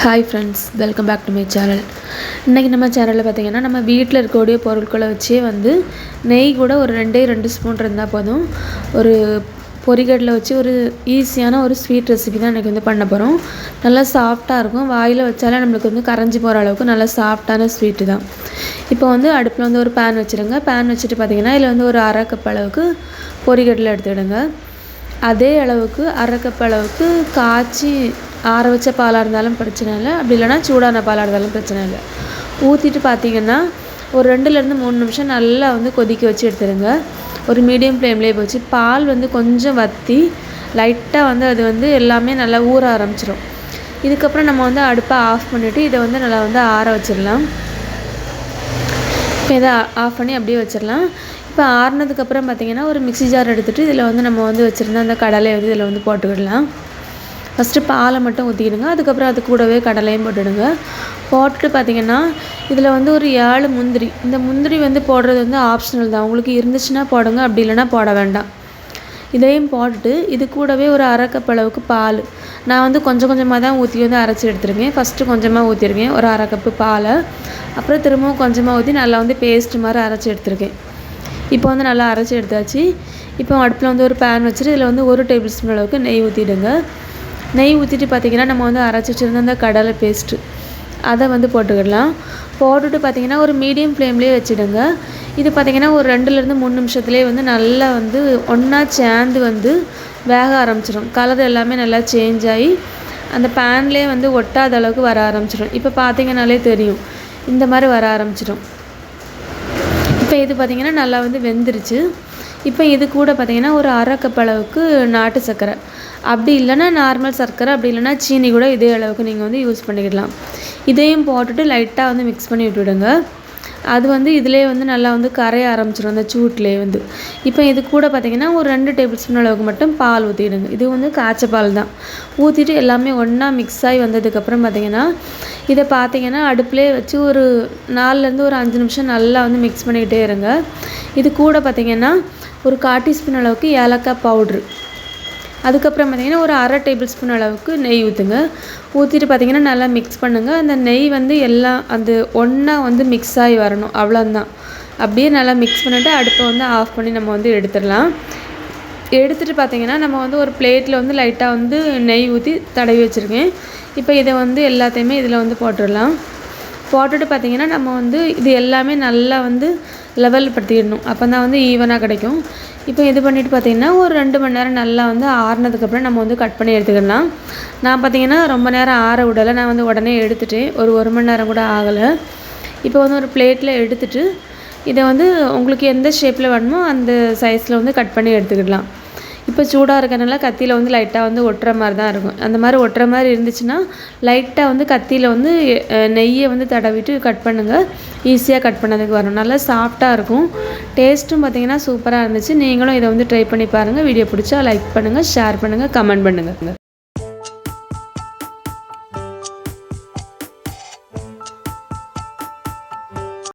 Hi friends welcome back to my channel இன்றைக்கி நம்ம சேனலில் பார்த்தீங்கன்னா நம்ம வீட்டில் இருக்கக்கூடிய பொருட்களை வச்சே வந்து நெய் கூட ஒரு ரெண்டே ரெண்டு ஸ்பூன் இருந்தால் போதும். ஒரு பொறிகடலை வச்சு ஒரு ஈஸியான ஒரு ஸ்வீட் ரெசிபி தான் இன்றைக்கி வந்து பண்ண போகிறோம் நல்லா சாஃப்டாக இருக்கும். வாயில் வச்சாலே நம்மளுக்கு வந்து கரைஞ்சி போகிற அளவுக்கு நல்லா சாஃப்டான ஸ்வீட்டு தான். இப்போ வந்து அடுப்பில் வந்து ஒரு பேன் வச்சுருங்க. பேன் வச்சுட்டு பார்த்தீங்கன்னா இதில் வந்து ஒரு அரை கப் அளவுக்கு பொறிகடலை எடுத்துவிடுங்க அதே அளவுக்கு அரை கப் அளவுக்கு காய்ச்சி ஆற வச்ச பாலாக இருந்தாலும் பிரச்சனை இல்லை. அப்படி இல்லைனா சூடான பாலாக இருந்தாலும் பிரச்சனை இல்லை. ஊற்றிட்டு பார்த்தீங்கன்னா ஒரு ரெண்டுலேருந்து மூணு நிமிஷம் நல்லா வந்து கொதிக்க வச்சு எடுத்துருங்க. ஒரு மீடியம் ஃப்ளேம்லேயே போச்சு. பால் வந்து கொஞ்சம் வற்றி லைட்டாக வந்து அது வந்து எல்லாமே நல்லா ஊற ஆரம்பிச்சிடும் இதுக்கப்புறம் நம்ம வந்து அடுப்பை ஆஃப் பண்ணிவிட்டு இதை வந்து நல்லா வந்து ஆற வச்சிடலாம். இப்போ இதை ஆஃப் பண்ணி அப்படியே வச்சிடலாம். இப்போ ஆறுனதுக்கப்புறம் பார்த்திங்கன்னா ஒரு மிக்ஸி ஜார் எடுத்துகிட்டு இதில் வந்து நம்ம வந்து வச்சுருந்த அந்த கடலையை வந்து இதில் வந்து போட்டுக்கிடலாம். ஃபஸ்ட்டு பாலை மட்டும் ஊற்றிக்கிடுங்க அதுக்கப்புறம் அது கூடவே கடலையும் போட்டுடுங்க. போட்டுட்டு பார்த்தீங்கன்னா இதில் வந்து ஒரு ஏழு முந்திரி. இந்த முந்திரி வந்து போடுறது வந்து ஆப்ஷனல் தான். உங்களுக்கு இருந்துச்சுன்னா போடுங்க அப்படி இல்லைன்னா போட வேண்டாம். இதையும் போட்டுட்டு இது கூடவே ஒரு அரை கப் அளவுக்கு பால். நான் வந்து கொஞ்சம் கொஞ்சமாக தான் ஊற்றி வந்து அரைச்சி எடுத்துருக்கேன். ஃபஸ்ட்டு கொஞ்சமாக ஊற்றிருக்கேன் ஒரு அரை கப்பு பாலை. அப்புறம் திரும்பவும் கொஞ்சமாக ஊற்றி நல்லா வந்து பேஸ்ட் மாதிரி அரைச்சி எடுத்துருக்கேன். இப்போ வந்து நல்லா அரைச்சி எடுத்தாச்சு. இப்போ அடுப்பில் வந்து ஒரு பேன் வச்சுட்டு இதில் வந்து ஒரு டேபிள் ஸ்பூன் அளவுக்கு நெய் ஊற்றிடுங்க நெய் ஊற்றிட்டு பார்த்திங்கன்னா நம்ம வந்து அரைச்சி வச்சுருந்த அந்த கடலை பேஸ்ட்டு அதை வந்து போட்டுக்கிடலாம். போட்டுட்டு பார்த்திங்கன்னா ஒரு மீடியம் ஃப்ளேம்லேயே வச்சுடுங்க. இது பார்த்திங்கன்னா ஒரு ரெண்டுலேருந்து மூணு நிமிஷத்துலேயே வந்து நல்லா வந்து ஒன்றா சேர்ந்து வந்து வேக ஆரம்பிச்சிடும். கலர் எல்லாமே நல்லா சேஞ்ச் ஆகி அந்த பேன்லேயே வந்து ஒட்டாத அளவுக்கு வர ஆரம்பிச்சிடும். இப்போ பார்த்திங்கனாலே தெரியும். இந்த மாதிரி வர ஆரம்பிச்சிடும். இப்போ இது பார்த்திங்கன்னா நல்லா வந்து வெந்துருச்சு. இப்போ இது கூட பார்த்திங்கன்னா ஒரு அரை கப் அளவுக்கு நாட்டு சர்க்கரை. அப்படி இல்லைன்னா நார்மல் சர்க்கரை அப்படி இல்லைன்னா சீனி கூட இதே அளவுக்கு நீங்கள் வந்து யூஸ் பண்ணிக்கிடலாம். இதையும் போட்டுட்டு லைட்டாக வந்து மிக்ஸ் பண்ணி விட்டுவிடுங்க. அது வந்து இதிலே வந்து நல்லா வந்து கரைய ஆரம்பிச்சிடும் அந்த சூட்லேயே வந்து. இப்போ இது கூட பார்த்திங்கன்னா ஒரு ரெண்டு டேபிள் ஸ்பூன் அளவுக்கு மட்டும் பால் ஊற்றிடுங்க இது வந்து காய்ச்ச பால் தான். ஊற்றிட்டு எல்லாமே ஒன்றா மிக்ஸ் ஆகி வந்ததுக்கப்புறம் பார்த்திங்கன்னா இதை பார்த்திங்கன்னா அடுப்புலேயே வச்சு ஒரு நாலுலேருந்து ஒரு அஞ்சு நிமிஷம் நல்லா வந்து மிக்ஸ் பண்ணிக்கிட்டே இருங்க. இது கூட பார்த்திங்கன்னா ஒரு கால் டீஸ்பூன் அளவுக்கு ஏலக்காய் பவுட்ரு அதுக்கப்புறம் பார்த்திங்கன்னா ஒரு அரை டேபிள் ஸ்பூன் அளவுக்கு நெய் ஊற்றுங்க ஊற்றிட்டு பார்த்திங்கன்னா நல்லா மிக்ஸ் பண்ணுங்கள் அந்த நெய் வந்து எல்லாம் அந்த ஒன்றா வந்து மிக்ஸ் ஆகி வரணும். அவ்வளோதான் அப்படியே நல்லா மிக்ஸ் பண்ணிவிட்டு அடுப்பை வந்து ஆஃப் பண்ணி நம்ம வந்து எடுத்துடலாம். எடுத்துகிட்டு பார்த்திங்கன்னா நம்ம வந்து ஒரு பிளேட்டில் வந்து லைட்டாக வந்து நெய் ஊற்றி தடவி வச்சுருக்கேன். இப்போ இதை வந்து எல்லாத்தையுமே இதில் வந்து போட்டுடலாம். போட்டுட்டு பார்த்திங்கன்னா நம்ம வந்து இது எல்லாமே நல்லா வந்து லெவல் படுத்திடணும் அப்போ தான் வந்து ஈவனாக கிடைக்கும். இப்போ இது பண்ணிவிட்டு பார்த்திங்கன்னா ஒரு ரெண்டு மணி நேரம் நல்லா வந்து ஆறுனதுக்கப்புறம் நம்ம வந்து கட் பண்ணி எடுத்துக்கலாம். நான் பார்த்திங்கன்னா ரொம்ப நேரம் ஆற விடலை. நான் வந்து உடனே எடுத்துட்டேன் ஒரு ஒரு மணி நேரம் கூட ஆகலை. இப்போ வந்து ஒரு பிளேட்டில் எடுத்துகிட்டு இதை வந்து உங்களுக்கு எந்த ஷேப்பில் வேணுமோ அந்த சைஸில் வந்து கட் பண்ணி எடுத்துக்கிடலாம் இப்போ சூடாக இருக்கிறனால கத்தியில் வந்து லைட்டாக வந்து ஒட்டுற மாதிரி தான் இருக்கும். அந்த மாதிரி ஒட்டுற மாதிரி இருந்துச்சுன்னா லைட்டாக வந்து கத்தியில் வந்து நெய்யை வந்து தடவிட்டு கட் பண்ணுங்கள் ஈஸியாக கட் பண்ணதுக்கு வரும். நல்லா சாஃப்டாக இருக்கும். டேஸ்ட்டும் பார்த்திங்கன்னா சூப்பராக இருந்துச்சு. நீங்களும் இதை வந்து ட்ரை பண்ணி பாருங்கள் வீடியோ பிடிச்சா லைக் பண்ணுங்கள் ஷேர் பண்ணுங்கள் கமெண்ட் பண்ணுங்கள்